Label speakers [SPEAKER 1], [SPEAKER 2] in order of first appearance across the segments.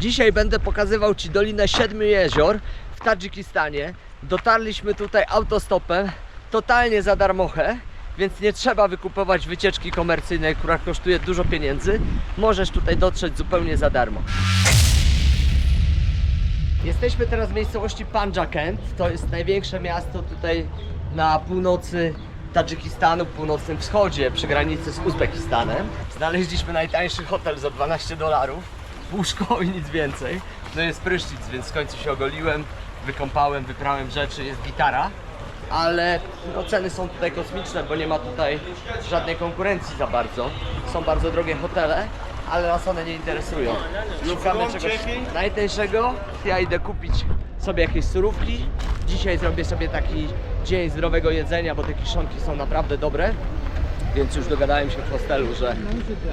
[SPEAKER 1] Dzisiaj będę pokazywał Ci Dolinę Siedmiu Jezior w Tadżykistanie. Dotarliśmy tutaj autostopem, totalnie za darmochę, więc nie trzeba wykupować wycieczki komercyjnej, która kosztuje dużo pieniędzy. Możesz tutaj dotrzeć zupełnie za darmo. Jesteśmy teraz w miejscowości Panjakent. To jest największe miasto tutaj na północy Tadżykistanu, północnym wschodzie, przy granicy z Uzbekistanem. Znaleźliśmy najtańszy hotel za 12 dolarów. Łóżko i nic więcej. No jest prysznic, więc w końcu się ogoliłem, wykąpałem, wyprałem rzeczy, jest gitara. Ale no, ceny są tutaj kosmiczne, bo nie ma tutaj żadnej konkurencji za bardzo. Są bardzo drogie hotele, ale nas one nie interesują. Szukamy czegoś najtańszego. Ja idę kupić sobie jakieś surówki. Dzisiaj zrobię sobie taki dzień zdrowego jedzenia, bo te kiszonki są naprawdę dobre. Więc już dogadałem się w hostelu, że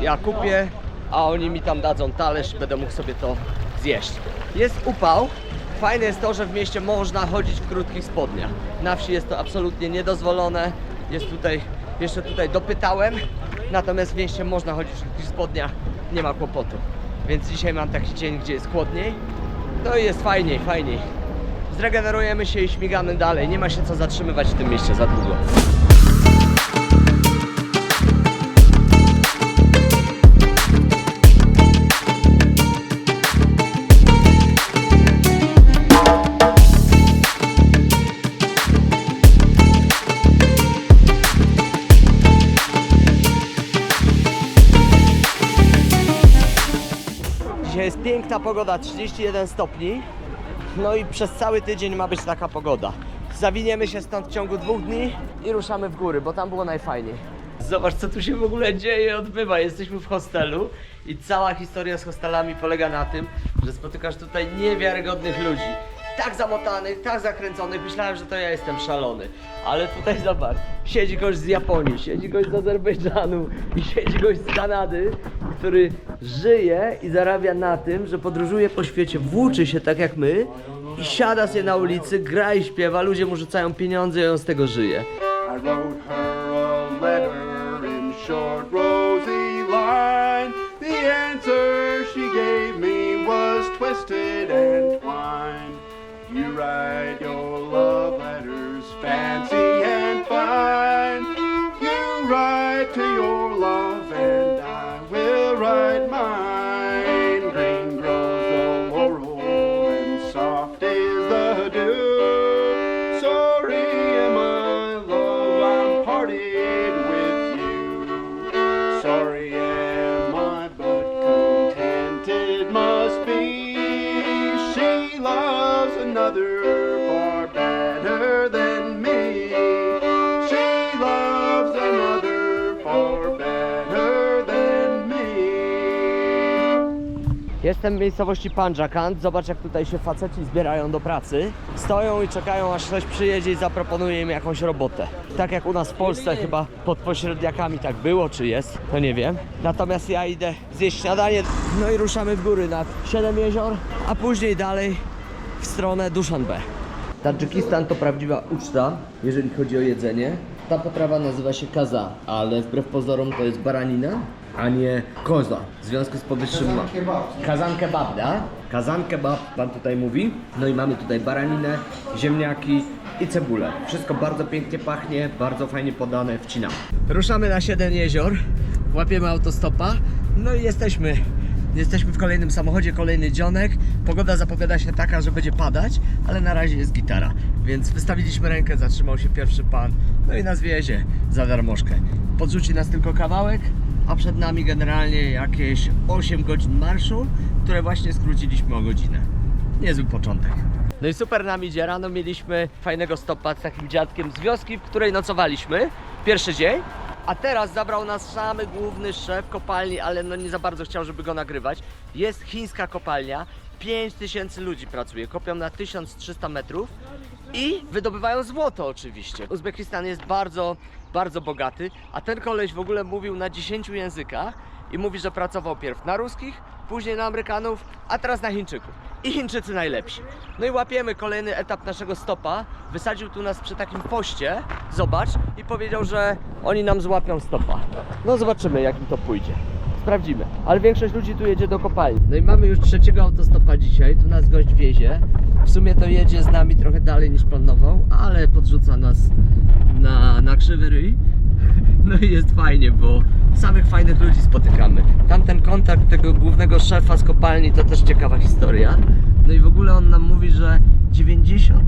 [SPEAKER 1] ja kupię, a oni mi tam dadzą talerz i będę mógł sobie to zjeść. Jest upał. Fajne jest to, że w mieście można chodzić w krótkich spodniach. Na wsi jest to absolutnie niedozwolone. Jest tutaj, jeszcze tutaj dopytałem, natomiast w mieście można chodzić w krótkich spodniach, nie ma kłopotu. Więc dzisiaj mam taki dzień, gdzie jest chłodniej. No i jest fajniej, fajniej. Zregenerujemy się i śmigamy dalej. Nie ma się co zatrzymywać w tym mieście za długo. Piękna pogoda, 31 stopni. No i przez cały tydzień ma być taka pogoda. Zawiniemy się stąd w ciągu dwóch dni i ruszamy w góry, bo tam było najfajniej. Zobacz, co tu się w ogóle dzieje, odbywa. Jesteśmy w hostelu i cała historia z hostelami polega na tym, że spotykasz tutaj niewiarygodnych ludzi. Tak zamotanych, tak zakręconych. Myślałem, że to ja jestem szalony. Ale tutaj zobacz, siedzi gość z Japonii, siedzi gość z Azerbejdżanu i siedzi gość z Kanady, który żyje i zarabia na tym, że podróżuje po świecie, włóczy się tak jak my i siada sobie na ulicy, gra i śpiewa, ludzie mu rzucają pieniądze i on z tego żyje.
[SPEAKER 2] Sorry
[SPEAKER 1] Jestem w miejscowości Panjakant. Zobacz, jak tutaj się faceci zbierają do pracy. Stoją i czekają, aż ktoś przyjedzie i zaproponuje im jakąś robotę. Tak jak u nas w Polsce, chyba pod pośredniakami tak było, czy jest, to nie wiem. Natomiast ja idę zjeść śniadanie. No i ruszamy w góry nad Siedem Jezior, a później dalej w stronę Dushanbe. Tadżykistan to prawdziwa uczta, jeżeli chodzi o jedzenie. Ta potrawa nazywa się kaza, ale wbrew pozorom to jest baranina, a nie koza. W związku z powyższym ma... Kazan kebab, da? Kazan kebab, pan tutaj mówi. No i mamy tutaj baraninę, ziemniaki i cebulę. Wszystko bardzo pięknie pachnie, bardzo fajnie podane, wcinam. Ruszamy na 7 jezior, łapiemy autostopa, no i jesteśmy Jesteśmy w kolejnym samochodzie, kolejny dzionek. Pogoda zapowiada się taka, że będzie padać, ale na razie jest gitara. Więc wystawiliśmy rękę, zatrzymał się pierwszy pan, no i nas wiezie za darmożkę. Podrzuci nas tylko kawałek, a przed nami generalnie jakieś 8 godzin marszu, które właśnie skróciliśmy o godzinę. Niezły początek. No i super nam idzie. Rano mieliśmy fajnego stopa z takim dziadkiem z wioski, w której nocowaliśmy. Pierwszy dzień. A teraz zabrał nas samy główny szef kopalni, ale no nie za bardzo chciał, żeby go nagrywać. Jest chińska kopalnia, 5000 ludzi pracuje, kopią na 1300 metrów i wydobywają złoto oczywiście. Uzbekistan jest bardzo, bardzo bogaty, a ten koleś w ogóle mówił na 10 językach i mówi, że pracował pierw na ruskich, później na Amerykanów, a teraz na Chińczyków. I Chińczycy najlepsi. No i łapiemy kolejny etap naszego stopa. Wysadził tu nas przy takim poście, zobacz, i powiedział, że oni nam złapią stopa. No zobaczymy, jak mi to pójdzie. Sprawdzimy. Ale większość ludzi tu jedzie do kopalni. No i mamy już trzeciego autostopa dzisiaj, tu nas gość wiezie. W sumie to jedzie z nami trochę dalej niż planował, ale podrzuca nas na, na krzywy ryj. No i jest fajnie, bo samych fajnych ludzi spotykamy. Tamten kontakt tego głównego szefa z kopalni to też ciekawa historia. No i w ogóle on nam mówi, że 93%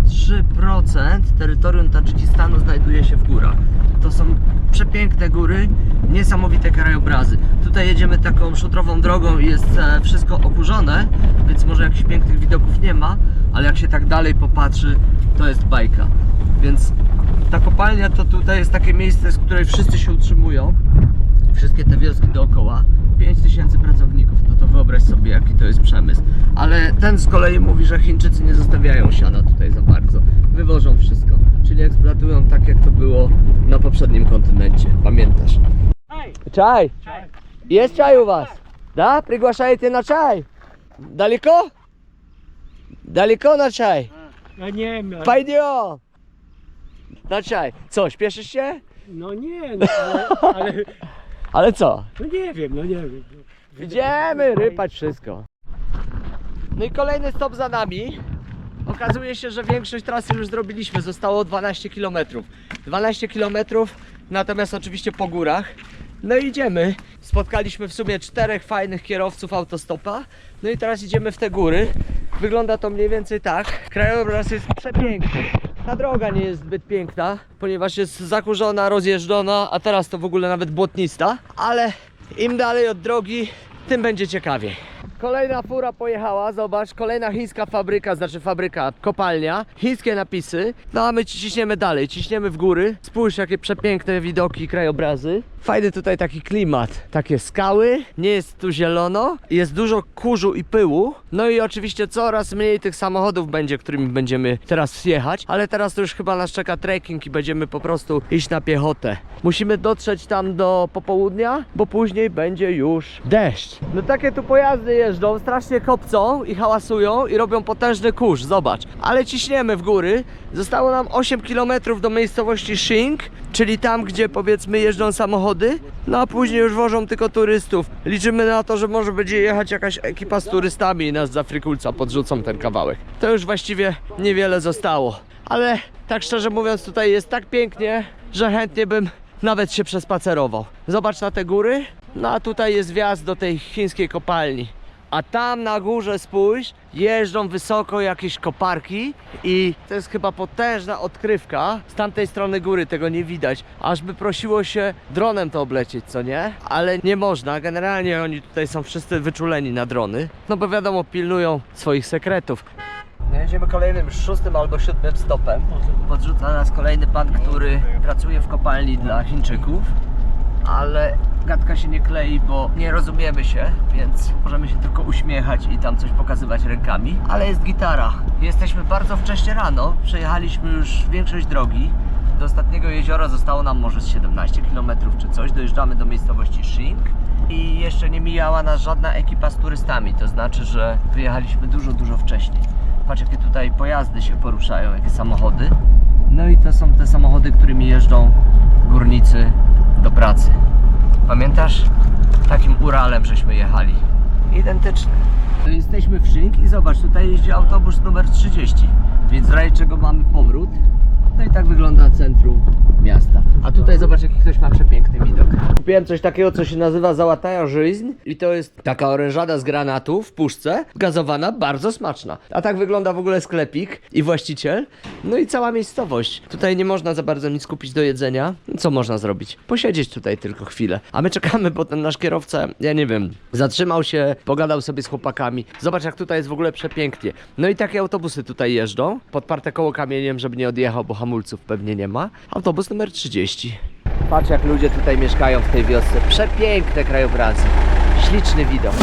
[SPEAKER 1] terytorium Tadżykistanu znajduje się w górach. To są przepiękne góry, niesamowite krajobrazy. Tutaj jedziemy taką szutrową drogą i jest e, wszystko okurzone, więc może jakichś pięknych widoków nie ma, ale jak się tak dalej popatrzy, to jest bajka. Więc ta kopalnia to tutaj jest takie miejsce, z której wszyscy się utrzymują. Wszystkie te wioski dookoła. 5000 pracowników, no to wyobraź sobie jaki to jest przemysł. Ale ten z kolei mówi, że Chińczycy nie zostawiają siana tutaj za bardzo. Wywożą wszystko jak to było na poprzednim kontynencie. Pamiętasz? Czaj! Jest czaj u was? Da? Przygłaszajcie na czaj. Daleko? Daleko na czaj.
[SPEAKER 3] Ja nie wiem.
[SPEAKER 1] ale- Pajdio! Na czaj. Co, śpieszysz się?
[SPEAKER 3] No nie, no, ale, ale
[SPEAKER 1] Ale co?
[SPEAKER 3] no nie wiem, no nie wiem.
[SPEAKER 1] Idziemy rypać wszystko. No i kolejny stop za nami. Okazuje się, że większość trasy już zrobiliśmy. Zostało 12 km. 12 km, natomiast oczywiście po górach. No i idziemy. Spotkaliśmy w sumie czterech fajnych kierowców autostopa. No i teraz idziemy w te góry. Wygląda to mniej więcej tak. Krajobraz jest przepiękny. Ta droga nie jest zbyt piękna, ponieważ jest zakurzona, rozjeżdżona, a teraz to w ogóle nawet błotnista. Ale im dalej od drogi, tym będzie ciekawiej. Kolejna fura pojechała, zobacz, kolejna chińska fabryka, znaczy fabryka, kopalnia, chińskie napisy. No a my ciśniemy dalej, ciśniemy w góry. Spójrz jakie przepiękne widoki krajobrazy. Fajny tutaj taki klimat, takie skały, nie jest tu zielono, jest dużo kurzu i pyłu. No i oczywiście coraz mniej tych samochodów będzie, którymi będziemy teraz jechać, ale teraz to już chyba nas czeka trekking i będziemy po prostu iść na piechotę. Musimy dotrzeć tam do popołudnia, bo później będzie już deszcz. No takie tu pojazdy jeżdżą, strasznie kopcą i hałasują i robią potężny kurz, zobacz. Ale ciśniemy w góry. Zostało nam 8 km do miejscowości Shing, czyli tam, gdzie powiedzmy jeżdżą samochody, no a później już wożą tylko turystów. Liczymy na to, że może będzie jechać jakaś ekipa z turystami i nas za frikulca podrzucą ten kawałek. To już właściwie niewiele zostało. Ale tak szczerze mówiąc tutaj jest tak pięknie, że chętnie bym nawet się przespacerował. Zobacz na te góry, no a tutaj jest wjazd do tej chińskiej kopalni. A tam na górze spójrz, jeżdżą wysoko jakieś koparki i to jest chyba potężna odkrywka. Z tamtej strony góry tego nie widać. Aż by prosiło się dronem to oblecieć, co nie? Ale nie można. Generalnie oni tutaj są wszyscy wyczuleni na drony. No bo wiadomo, pilnują swoich sekretów. Jedziemy kolejnym szóstym albo siódmym stopem. Podrzuca nas kolejny pan, który pracuje w kopalni dla Chińczyków ale gadka się nie klei, bo nie rozumiemy się, więc możemy się tylko uśmiechać i tam coś pokazywać rękami. Ale jest gitara. Jesteśmy bardzo wcześnie rano, przejechaliśmy już większość drogi. Do ostatniego jeziora zostało nam może z 17 km czy coś. Dojeżdżamy do miejscowości Shing i jeszcze nie mijała nas żadna ekipa z turystami. To znaczy, że wyjechaliśmy dużo, dużo wcześniej. Patrz jakie tutaj pojazdy się poruszają, jakie samochody. No i to są te samochody, którymi jeżdżą górnicy do pracy. Pamiętasz? Takim Uralem żeśmy jechali. Identyczny. Jesteśmy w Szynk i zobacz, tutaj jeździ autobus numer 30, więc w razie czego mamy powrót. No i tak wygląda centrum miasta. A tutaj zobacz, jaki ktoś ma przepiękny widok. Kupiłem coś takiego, co się nazywa załataja żyźń i to jest taka orężada z granatu w puszce, gazowana, bardzo smaczna. A tak wygląda w ogóle sklepik i właściciel. No i cała miejscowość. Tutaj nie można za bardzo nic kupić do jedzenia. Co można zrobić? Posiedzieć tutaj tylko chwilę. A my czekamy, bo ten nasz kierowca, ja nie wiem, zatrzymał się, pogadał sobie z chłopakami. Zobacz, jak tutaj jest w ogóle przepięknie. No i takie autobusy tutaj jeżdżą, podparte koło kamieniem, żeby nie odjechał, bo hamulców pewnie nie ma. Autobus numer 30. Patrz, jak ludzie tutaj mieszkają w tej wiosce. Przepiękne krajobrazy. Śliczny widok.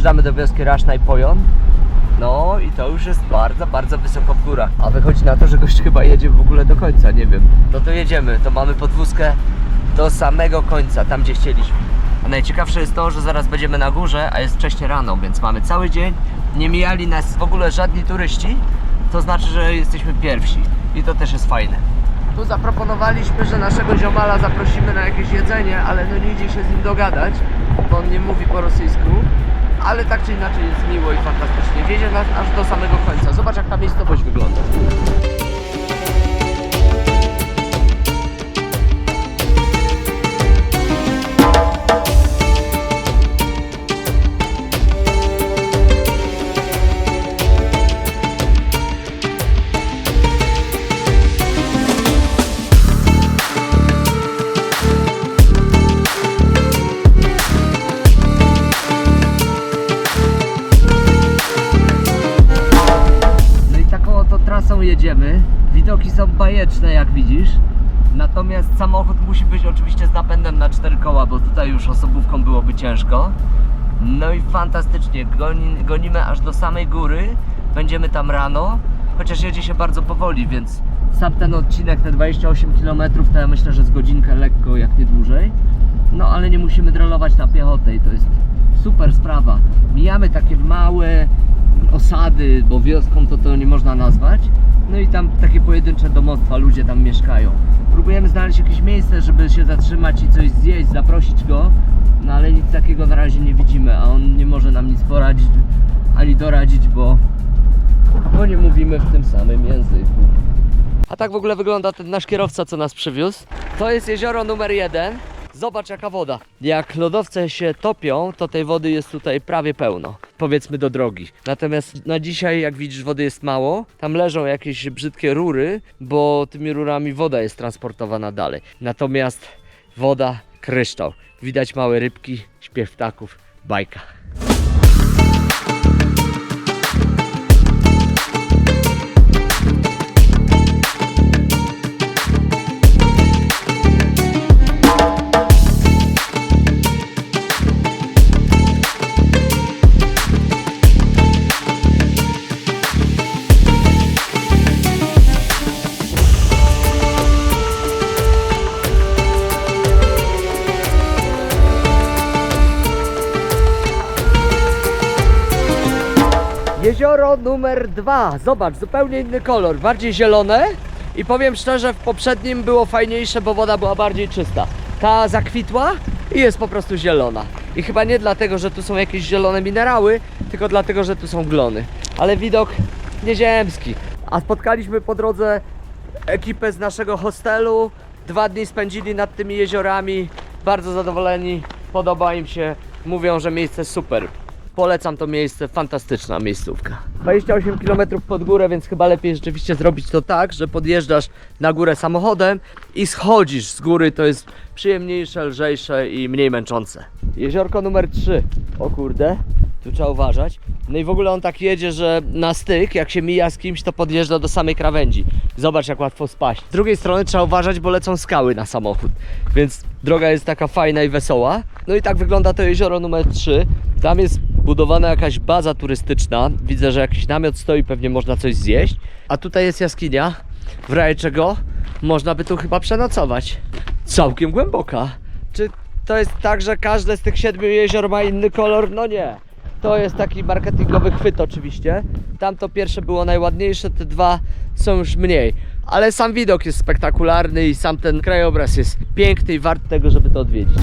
[SPEAKER 1] Dojeżdżamy do wioski Raszna i Pojon. No i to już jest bardzo, bardzo wysoko w górach. A wychodzi na to, że gość chyba jedzie w ogóle do końca, nie wiem. No to jedziemy, to mamy podwózkę do samego końca, tam gdzie chcieliśmy. A najciekawsze jest to, że zaraz będziemy na górze, a jest wcześnie rano, więc mamy cały dzień. Nie mijali nas w ogóle żadni turyści. To znaczy, że jesteśmy pierwsi. I to też jest fajne. Tu zaproponowaliśmy, że naszego ziomala zaprosimy na jakieś jedzenie, ale no nie idzie się z nim dogadać, bo on nie mówi po rosyjsku. Ale tak czy inaczej jest miło i fantastycznie. Wiedzie nas aż do samego końca. Zobacz jak ta miejscowość wygląda. Samochód musi być oczywiście z napędem na cztery koła, bo tutaj już osobówką byłoby ciężko. No i fantastycznie, goni, gonimy aż do samej góry. Będziemy tam rano, chociaż jedzie się bardzo powoli, więc sam ten odcinek, te 28 km, to ja myślę, że z godzinkę lekko, jak nie dłużej. No ale nie musimy drolować na piechotę i to jest super sprawa. Mijamy takie małe osady, bo wioską to to nie można nazwać. No i tam takie pojedyncze domostwa, ludzie tam mieszkają. Próbujemy znaleźć jakieś miejsce, żeby się zatrzymać i coś zjeść, zaprosić go. No ale nic takiego na razie nie widzimy, a on nie może nam nic poradzić ani doradzić, bo, bo nie mówimy w tym samym języku. A tak w ogóle wygląda ten nasz kierowca, co nas przywiózł. To jest jezioro numer jeden. Zobacz jaka woda. Jak lodowce się topią, to tej wody jest tutaj prawie pełno. Powiedzmy do drogi. Natomiast na dzisiaj, jak widzisz, wody jest mało. Tam leżą jakieś brzydkie rury, bo tymi rurami woda jest transportowana dalej. Natomiast woda, kryształ. Widać małe rybki, śpiew ptaków, bajka. Jezioro numer dwa. Zobacz, zupełnie inny kolor, bardziej zielone. I powiem szczerze, w poprzednim było fajniejsze, bo woda była bardziej czysta. Ta zakwitła i jest po prostu zielona. I chyba nie dlatego, że tu są jakieś zielone minerały, tylko dlatego, że tu są glony. Ale widok nieziemski. A spotkaliśmy po drodze ekipę z naszego hostelu. Dwa dni spędzili nad tymi jeziorami. Bardzo zadowoleni, podoba im się. Mówią, że miejsce super. Polecam to miejsce, fantastyczna miejscówka. 28 km pod górę, więc chyba lepiej rzeczywiście zrobić to tak, że podjeżdżasz na górę samochodem i schodzisz z góry. To jest przyjemniejsze, lżejsze i mniej męczące. Jeziorko numer 3. O kurde, tu trzeba uważać. No i w ogóle on tak jedzie, że na styk, jak się mija z kimś, to podjeżdża do samej krawędzi. Zobacz, jak łatwo spaść. Z drugiej strony trzeba uważać, bo lecą skały na samochód. Więc droga jest taka fajna i wesoła. No i tak wygląda to jezioro numer 3. Tam jest budowana jakaś baza turystyczna. Widzę, że jakiś namiot stoi, pewnie można coś zjeść. A tutaj jest jaskinia, w razie czego można by tu chyba przenocować. Całkiem głęboka. Czy to jest tak, że każde z tych siedmiu jezior ma inny kolor? No nie. To jest taki marketingowy chwyt oczywiście. Tamto pierwsze było najładniejsze, te dwa są już mniej. Ale sam widok jest spektakularny i sam ten krajobraz jest piękny i wart tego, żeby to odwiedzić.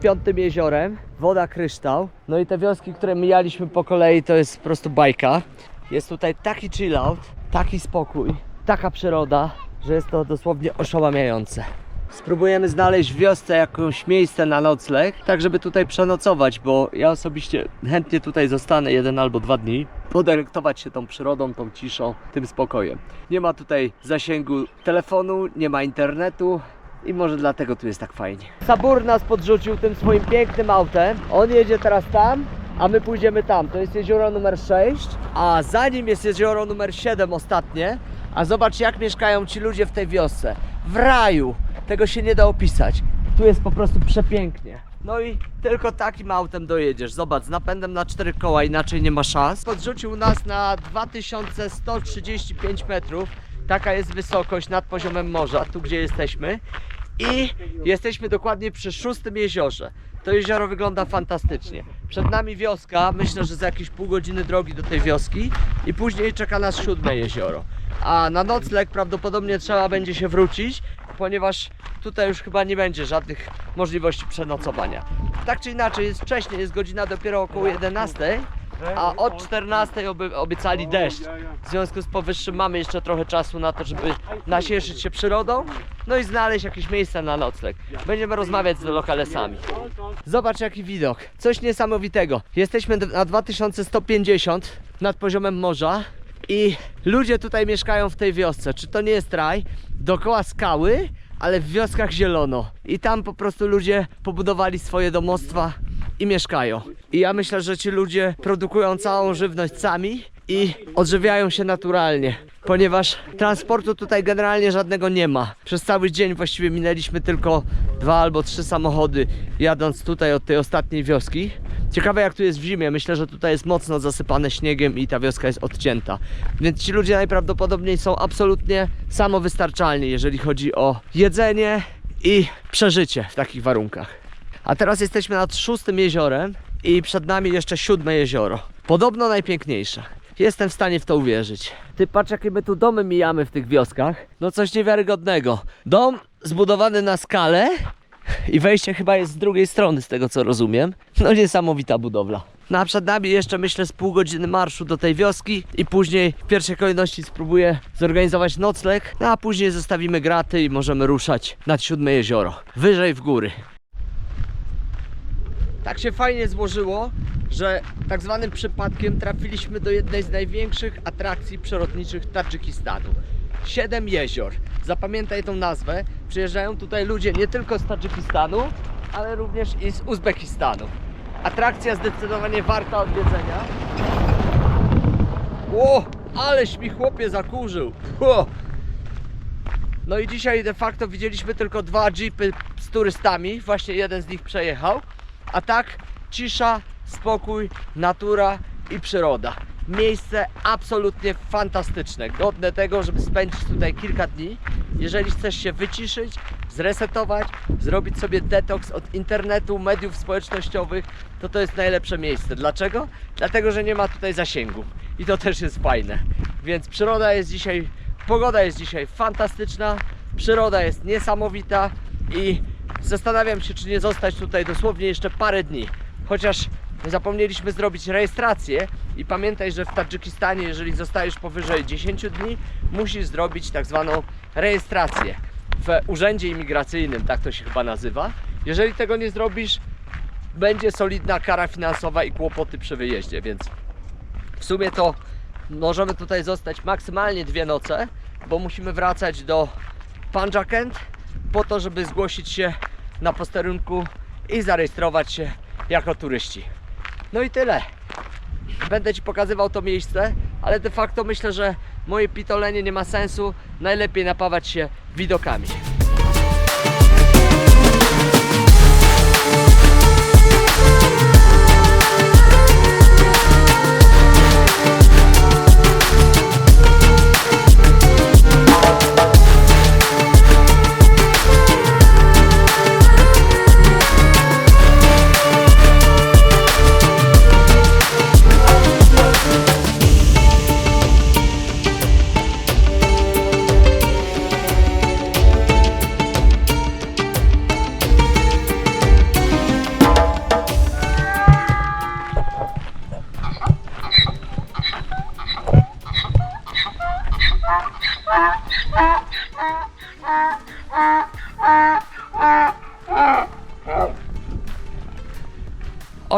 [SPEAKER 1] Piątym jeziorem, woda kryształ. No i te wioski, które mijaliśmy po kolei, to jest po prostu bajka. Jest tutaj taki chill out, taki spokój, taka przyroda, że jest to dosłownie oszałamiające. Spróbujemy znaleźć w wiosce jakieś miejsce na nocleg, tak żeby tutaj przenocować, bo ja osobiście chętnie tutaj zostanę jeden albo dwa dni. Podelektować się tą przyrodą, tą ciszą, tym spokojem. Nie ma tutaj zasięgu telefonu, nie ma internetu, i może dlatego tu jest tak fajnie. Sabur nas podrzucił tym swoim pięknym autem. On jedzie teraz tam, a my pójdziemy tam. To jest jezioro numer 6, a za nim jest jezioro numer 7 ostatnie. A zobacz jak mieszkają ci ludzie w tej wiosce. W raju. Tego się nie da opisać. Tu jest po prostu przepięknie. No i tylko takim autem dojedziesz. Zobacz, z napędem na cztery koła, inaczej nie ma szans. Podrzucił nas na 2135 metrów. Taka jest wysokość nad poziomem morza, tu gdzie jesteśmy. I jesteśmy dokładnie przy szóstym jeziorze. To jezioro wygląda fantastycznie. Przed nami wioska, myślę, że za jakieś pół godziny drogi do tej wioski. I później czeka nas siódme jezioro. A na nocleg prawdopodobnie trzeba będzie się wrócić, ponieważ tutaj już chyba nie będzie żadnych możliwości przenocowania. Tak czy inaczej, jest wcześniej, jest godzina dopiero około 11, a od 14 oby, obiecali deszcz. W związku z powyższym mamy jeszcze trochę czasu na to, żeby nacieszyć się przyrodą, no i znaleźć jakieś miejsce na nocleg. Będziemy rozmawiać z lokalesami. Zobacz jaki widok, coś niesamowitego. Jesteśmy na 2150 nad poziomem morza i ludzie tutaj mieszkają w tej wiosce. Czy to nie jest raj? Dookoła skały, ale w wioskach zielono. I tam po prostu ludzie pobudowali swoje domostwa i mieszkają. I ja myślę, że ci ludzie produkują całą żywność sami i odżywiają się naturalnie, ponieważ transportu tutaj generalnie żadnego nie ma. Przez cały dzień właściwie minęliśmy tylko dwa albo trzy samochody jadąc tutaj od tej ostatniej wioski. Ciekawe jak tu jest w zimie, myślę, że tutaj jest mocno zasypane śniegiem i ta wioska jest odcięta. Więc ci ludzie najprawdopodobniej są absolutnie samowystarczalni, jeżeli chodzi o jedzenie i przeżycie w takich warunkach. A teraz jesteśmy nad szóstym jeziorem i przed nami jeszcze siódme jezioro. Podobno najpiękniejsze. Jestem w stanie w to uwierzyć. Ty patrz jakie my tu domy mijamy w tych wioskach. No coś niewiarygodnego. Dom zbudowany na skalę i wejście chyba jest z drugiej strony z tego co rozumiem. No niesamowita budowla. No a przed nami jeszcze myślę z pół godziny marszu do tej wioski i później w pierwszej kolejności spróbuję zorganizować nocleg, no a później zostawimy graty i możemy ruszać nad siódme jezioro. Wyżej w góry. Tak się fajnie złożyło, że tak zwanym przypadkiem trafiliśmy do jednej z największych atrakcji przyrodniczych Tadżykistanu. Siedem jezior. Zapamiętaj tą nazwę. Przyjeżdżają tutaj ludzie nie tylko z Tadżykistanu, ale również i z Uzbekistanu. Atrakcja zdecydowanie warta odwiedzenia. Ło, aleś mi chłopie zakurzył. Ło. No i dzisiaj de facto widzieliśmy tylko dwa jeepy z turystami. Właśnie jeden z nich przejechał. A tak cisza, spokój, natura i przyroda. Miejsce absolutnie fantastyczne, godne tego, żeby spędzić tutaj kilka dni. Jeżeli chcesz się wyciszyć, zresetować, zrobić sobie detoks od internetu, mediów społecznościowych, to to jest najlepsze miejsce. Dlaczego? Dlatego, że nie ma tutaj zasięgu. I to też jest fajne. Więc przyroda jest dzisiaj, pogoda jest dzisiaj fantastyczna, przyroda jest niesamowita i zastanawiam się, czy nie zostać tutaj dosłownie jeszcze parę dni. Chociaż zapomnieliśmy zrobić rejestrację i pamiętaj, że w Tadżykistanie, jeżeli zostajesz powyżej 10 dni, musisz zrobić tak zwaną rejestrację w urzędzie imigracyjnym, tak to się chyba nazywa. Jeżeli tego nie zrobisz, będzie solidna kara finansowa i kłopoty przy wyjeździe, więc w sumie to możemy tutaj zostać maksymalnie dwie noce, bo musimy wracać do Panjakent po to, żeby zgłosić się na posterunku i zarejestrować się jako turyści. No i tyle. Będę Ci pokazywał to miejsce, ale de facto myślę, że moje pitolenie nie ma sensu. Najlepiej napawać się widokami.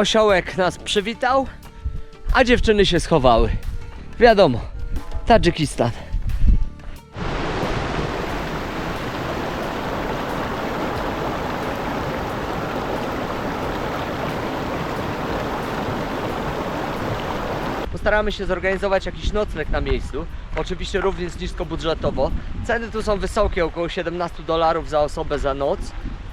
[SPEAKER 1] Osiołek nas przywitał, a dziewczyny się schowały. Wiadomo, Tadżykistan. Postaramy się zorganizować jakiś nocleg na miejscu. Oczywiście również niskobudżetowo. Ceny tu są wysokie, około 17 dolarów za osobę za noc.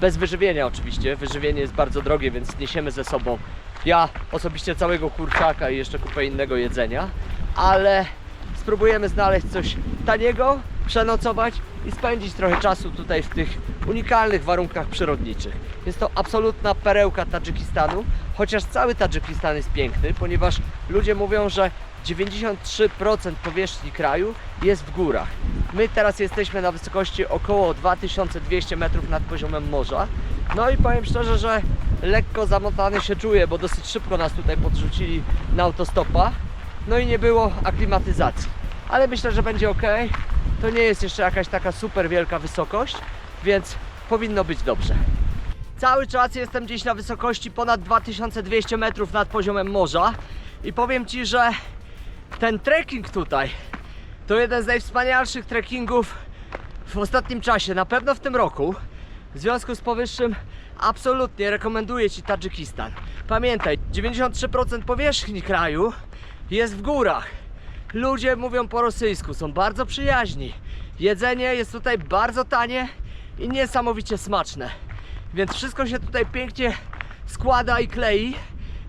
[SPEAKER 1] Bez wyżywienia oczywiście. Wyżywienie jest bardzo drogie, więc niesiemy ze sobą ja osobiście całego kurczaka i jeszcze kupę innego jedzenia. Ale spróbujemy znaleźć coś taniego, przenocować i spędzić trochę czasu tutaj w tych unikalnych warunkach przyrodniczych. Jest to absolutna perełka Tadżykistanu, chociaż cały Tadżykistan jest piękny, ponieważ ludzie mówią, że 93% powierzchni kraju jest w górach. My teraz jesteśmy na wysokości około 2200 metrów nad poziomem morza. No i powiem szczerze, że lekko zamotany się czuję, bo dosyć szybko nas tutaj podrzucili na autostopa. No i nie było aklimatyzacji. Ale myślę, że będzie ok. To nie jest jeszcze jakaś taka super wielka wysokość, więc powinno być dobrze. Cały czas jestem gdzieś na wysokości ponad 2200 metrów nad poziomem morza i powiem Ci, że ten trekking tutaj to jeden z najwspanialszych trekkingów w ostatnim czasie, na pewno w tym roku. W związku z powyższym absolutnie rekomenduję Ci Tadżykistan. Pamiętaj, 93% powierzchni kraju jest w górach. Ludzie mówią po rosyjsku, są bardzo przyjaźni. Jedzenie jest tutaj bardzo tanie i niesamowicie smaczne. Więc wszystko się tutaj pięknie składa i klei.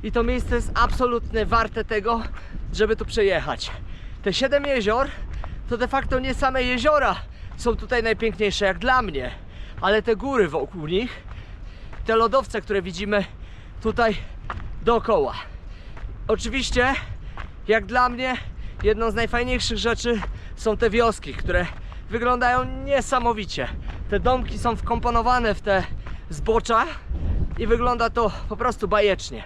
[SPEAKER 1] I to miejsce jest absolutnie warte tego, żeby tu przejechać. Te 7 jezior to de facto nie same jeziora są tutaj najpiękniejsze jak dla mnie, ale te góry wokół nich, te lodowce, które widzimy tutaj dookoła. Oczywiście, jak dla mnie, jedną z najfajniejszych rzeczy są te wioski, które wyglądają niesamowicie. Te domki są wkomponowane w te zbocza i wygląda to po prostu bajecznie.